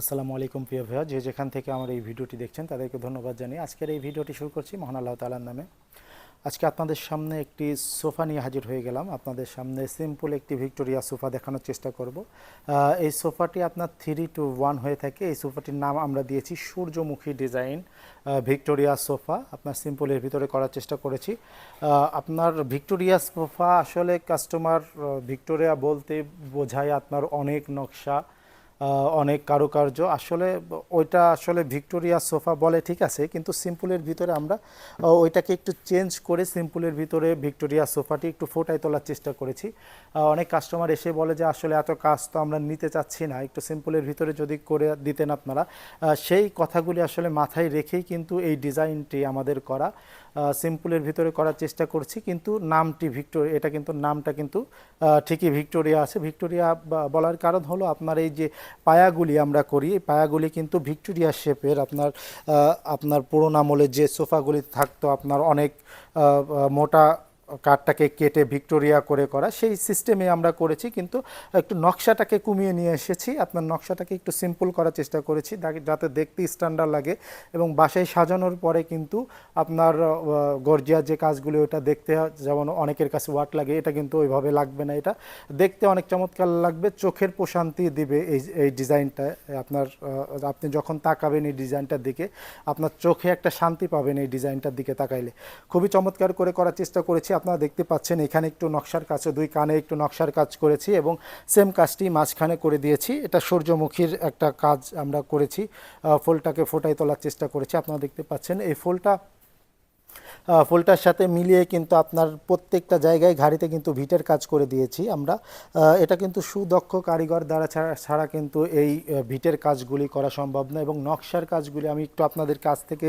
আসসালামু আলাইকুম প্রিয় ভাইয়া যে যেখান থেকে আমার এই ভিডিওটি দেখছেন, তাদেরকে ধন্যবাদ জানিয়ে আজকের এই ভিডিওটি শুরু করছি মহান আল্লাহ তালার নামে। আজকে আপনাদের সামনে একটি সোফা নিয়ে হাজির হয়ে গেলাম। আপনাদের সামনে সিম্পল একটি ভিক্টোরিয়া সোফা দেখানোর চেষ্টা করব। এই সোফাটি আপনার থ্রি টু ওয়ান হয়ে থাকে। এই সোফাটির নাম আমরা দিয়েছি সূর্যমুখী ডিজাইন ভিক্টোরিয়া সোফা। আপনার সিম্পলের ভিতরে করার চেষ্টা করেছি। আপনার ভিক্টোরিয়া সোফা আসলে কাস্টমার ভিক্টোরিয়া বলতে বোঝায় আপনার অনেক নকশা অনেক কারুকার্য। আসলে ওইটা আসলে ভিক্টোরিয়া সোফা বলে ঠিক আছে, কিন্তু সিম্পলের ভিতরে আমরা ওইটাকে একটু চেঞ্জ করে সিম্পলের ভিতরে ভিক্টোরিয়া সোফাটি একটু ফোটায় তোলার চেষ্টা করেছি। অনেক কাস্টমার এসে বলে যে, আসলে এত কাজ তো আমরা নিতে চাচ্ছি না, একটু সিম্পলের ভিতরে যদি করে দিতেন আপনারা। সেই কথাগুলি আসলে মাথায় রেখেই কিন্তু এই ডিজাইনটি আমাদের করা। সিম্পলের ভিতরে করার চেষ্টা করছি, কিন্তু নামটি ভিক্টোরিয়া এটা কিন্তু নামটা কিন্তু ঠিকই ভিক্টোরিয়া আছে। ভিক্টোরিয়া বলার কারণ হলো আপনার এই যে পায়াগুলি আমরা করি, এই পায়াগুলি কিন্তু ভিক্টোরিয়া শেপের আপনার আপনার পুরোনো আমলের যে সোফাগুলি থাকতো, আপনার অনেক মোটা কাঠটাকে কেটে ভিক্টোরিয়া করে করা, সেই সিস্টেমে আমরা করেছি, কিন্তু একটু নকশাটাকে কমিয়ে নিয়ে এসেছি। আপনার নকশাটাকে একটু সিম্পল করার চেষ্টা করেছি যাতে দেখতে স্ট্যান্ডার্ড লাগে এবং বাসায় সাজানোর পরে কিন্তু আপনার গর্জিয়ার যে কাজগুলো, ওটা দেখতে যেমন অনেকের কাছে ওয়াট লাগে, এটা কিন্তু ওইভাবে লাগবে না এটা। দেখতে অনেক চমৎকার লাগবে, চোখের প্রশান্তি দিবে এই এই ডিজাইনটা, আপনার আপনি যখন তাকাবেন এই ডিজাইনটার দিকে, আপনার চোখে একটা শান্তি পাবেন এই ডিজাইনটার দিকে তাকাইলে। খুবই চমৎকার করে করার চেষ্টা করেছি আপনারা দেখতে পাচ্ছেন, এখানে একটু নকশার কাছে দুই কানে একটু নকশার কাজ করেছি এবং সেম কাজটি মাঝখানে করে দিয়েছি। এটা সূর্যমুখীর একটা কাজ আমরা করেছি। ফুলটাকে ফোটাই তোলার চেষ্টা করেছি। আপনারা দেখতে পাচ্ছেন, এই ফুলটা ফুলটার সাথে মিলিয়ে কিন্তু আপনার প্রত্যেকটা জায়গায় ঘাড়িতে কিন্তু ভিটের কাজ করে দিয়েছি আমরা। এটা কিন্তু সুদক্ষ কারিগর দ্বারা ছাড়া ছাড়া কিন্তু এই ভিটের কাজগুলি করা সম্ভব না এবং নকশার কাজগুলি আমি একটু আপনাদের কাছ থেকে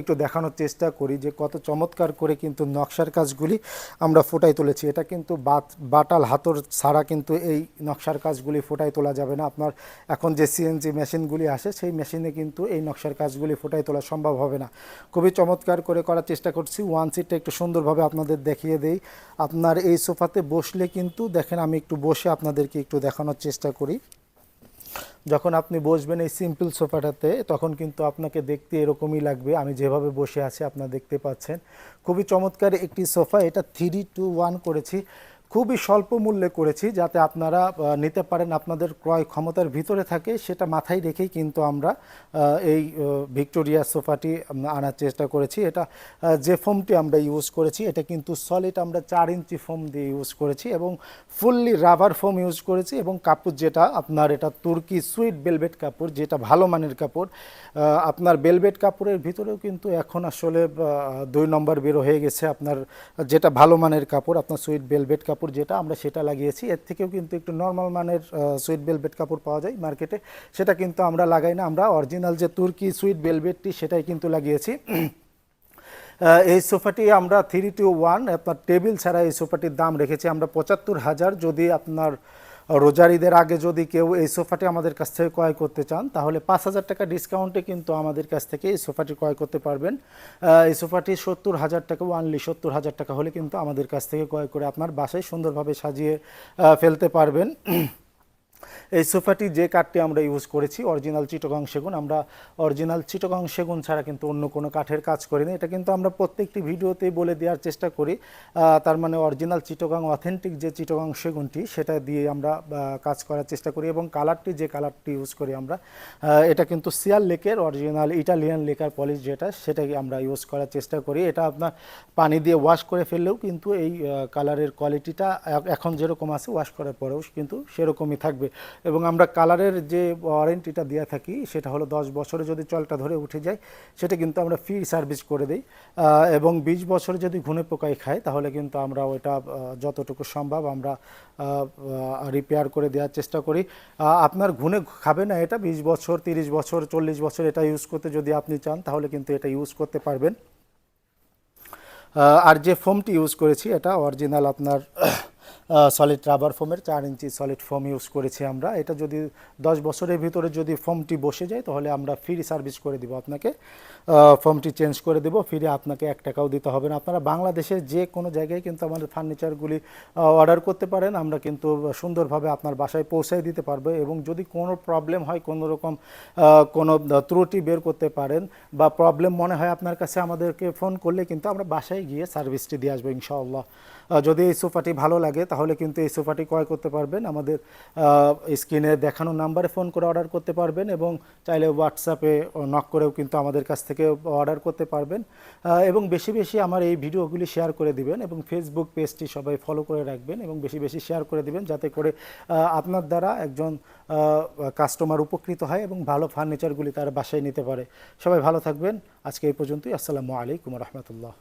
একটু দেখানোর চেষ্টা করি যে কত চমৎকার করে কিন্তু নকশার কাজগুলি আমরা ফোটাই তুলেছি। এটা কিন্তু বাত, বাটাল হাতর ছাড়া কিন্তু এই নকশার কাজগুলি ফোটাই তোলা যাবে না। আপনার এখন যে সিএনজি মেশিনগুলি আসে, সেই মেশিনে কিন্তু এই নকশার কাজগুলি ফোটাই তোলা সম্ভব হবে না। খুবই চমৎকার করে করার চেষ্টা করছি। ওয়ান সিটটা একটু সুন্দরভাবে আপনাদের দেখিয়ে দেই। আপনার এই সোফাতে বসলে কিন্তু, দেখেন আমি একটু বসে আপনাদেরকে একটু দেখানোর চেষ্টা করি। যখন আপনি বসবেন এই সিম্পল সোফাটাতে, তখন কিন্তু আপনাকে দেখতে এরকমই লাগবে। আমি যেভাবে বসে আছি, আপনারা দেখতে পাচ্ছেন। খুবই চমৎকার একটি সোফা। এটা থ্রি টু ওয়ান করেছি। খুবই স্বল্প মূল্যে করেছি যাতে আপনারা নিতে পারেন, আপনাদের ক্রয় ক্ষমতার ভিতরে থাকে, সেটা মাথায় রেখেই কিন্তু আমরা এই ভিক্টোরিয়া সোফাটি আনার চেষ্টা করেছি। এটা যে ফোমটি আমরা ইউজ করেছি, এটা কিন্তু সলিড আমরা চার ইঞ্চি ফোম দিয়ে ইউজ করেছি এবং ফুললি রাবার ফোম ইউজ করেছি এবং কাপড় যেটা আপনার, এটা তুর্কি সুইট বেলভেট কাপড়, যেটা ভালো মানের কাপড় আপনার বেলভেট কাপড়ের ভিতরেও কিন্তু এখন আসলে দুই নম্বর বেরো হয়ে গেছে আপনার, যেটা ভালো মানের কাপড়, আপনার সুইট বেলভেট কাপড় যেটা আমরা সেটা লাগিয়েছি। এর থেকেও কিন্তু একটু নর্মাল মানের সুইট বেলভেট কাপড় পাওয়া যায় মার্কেটে সেটা কিন্তু আমরা লাগাই না, আমরা অরিজিনাল যে তুর্কি সুইট বেলভেটটি সেটাই কিন্তু লাগিয়েছি। এই সোফাটি আমরা থ্রি টু ওয়ান আপনার টেবিল ছাড়া এই সোফাটির দাম রেখেছি আমরা পঁচাত্তর হাজার। যদি আপনার রোজারিদের আগে যদি কেউ এই সোফাটি আমাদের কাছ থেকে ক্রয় করতে চান, তাহলে পাঁচ হাজার টাকা ডিসকাউন্টে কিন্তু আমাদের কাছ থেকে এই সোফাটি ক্রয় করতে পারবেন। এই সোফাটি সত্তর হাজার টাকা ওয়ানলি সত্তর হাজার টাকা হলে কিন্তু আমাদের কাছ থেকে ক্রয় করে আপনার বাসায় সুন্দরভাবে সাজিয়ে ফেলতে পারবেন। এই সোফাটি যে কাঠটি আমরা ইউজ করেছি, অরিজিনাল চিটগাং সেগুন, আমরা অরিজিনাল চিটগাং সেগুন ছাড়া কিন্তু অন্য কোনো কাঠের কাজ করিনি। এটা কিন্তু আমরা প্রত্যেকটি ভিডিওতেই বলে দেওয়ার চেষ্টা করি। তার মানে অরিজিনাল চিটগাং, অথেন্টিক যে চিটগাং সেগুনটি, সেটা দিয়ে আমরা কাজ করার চেষ্টা করি এবং কালারটি যে কালারটি ইউজ করি আমরা এটা কিন্তু সিয়াল লেকের অরিজিনাল ইটালিয়ান লেকার পলিশ যেটা, সেটাকে আমরা ইউজ করার চেষ্টা করি। এটা আপনার পানি দিয়ে ওয়াশ করে ফেললেও কিন্তু এই কালারের কোয়ালিটিটা এখন যেরকম আছে, ওয়াশ করার পরেও কিন্তু সেরকমই থাকবে। এবং আমরা কালারের যে ওয়ারেন্টিটা দিয়ে থাকি, সেটা হলো দশ বছরে যদি চলটা ধরে উঠে যায়, সেটা কিন্তু আমরা ফ্রি সার্ভিস করে দিই। এবং বিশ বছরে যদি ঘুনে পোকায় খায়, তাহলে কিন্তু আমরা ওইটা যতটুকু সম্ভব আমরা রিপেয়ার করে দেওয়ার চেষ্টা করি। আপনার ঘুনে খাবে না এটা, বিশ বছর, তিরিশ বছর, চল্লিশ বছর এটা ইউজ করতে যদি আপনি চান, তাহলে কিন্তু এটা ইউজ করতে পারবেন। আর যে ফোমটি ইউজ করেছি, এটা অরিজিনাল আপনার সলিড রাবার ফোমের চার ইঞ্চি সলিড ফোম ইউজ করেছি আমরা। এটা যদি দশ বছরের ভিতরে যদি ফোমটি বসে যায়, তাহলে আমরা ফ্রি সার্ভিস করে দিব আপনাকে। ফোমটি চেঞ্জ করে দেবো ফ্রি আপনাকে এক টাকাও দিতে হবে না। আপনারা বাংলাদেশের যে কোনো জায়গায় কিন্তু আমাদের ফার্নিচারগুলি অর্ডার করতে পারেন। আমরা কিন্তু সুন্দরভাবে আপনার বাসায় পৌঁছায় দিতে পারব এবং যদি কোনো প্রবলেম হয়, কোনো রকম কোনো ত্রুটি বের করতে পারেন বা প্রবলেম মনে হয় আপনার কাছে, আমাদেরকে ফোন করলে কিন্তু আমরা বাসায় গিয়ে সার্ভিসটি দিয়ে আসব ইনশাআল্লাহ। যদি এই সোফাটি ভালো লাগে তাহলে কিন্তু এই সোফাটি ক্রয় করতে পারবেন। আমাদের স্ক্রিনে দেখানো নাম্বারে ফোন করে অর্ডার করতে পারবেন এবং চাইলে হোয়াটসঅ্যাপে নক করেও কিন্তু আমাদের কাছ থেকে অর্ডার করতে পারবেন। এবং বেশি বেশি আমার এই ভিডিওগুলি শেয়ার করে দিবেন এবং ফেসবুক পেজটি সবাই ফলো করে রাখবেন এবং বেশি বেশি শেয়ার করে দিবেন যাতে করে আপনার দ্বারা একজন কাস্টমার উপকৃত হয় এবং ভালো ফার্নিচারগুলি তারা বাসায় নিতে পারে। সবাই ভালো থাকবেন। আজকে এই পর্যন্তই। আসসালামু আলাইকুম রহমতুল্লাহ।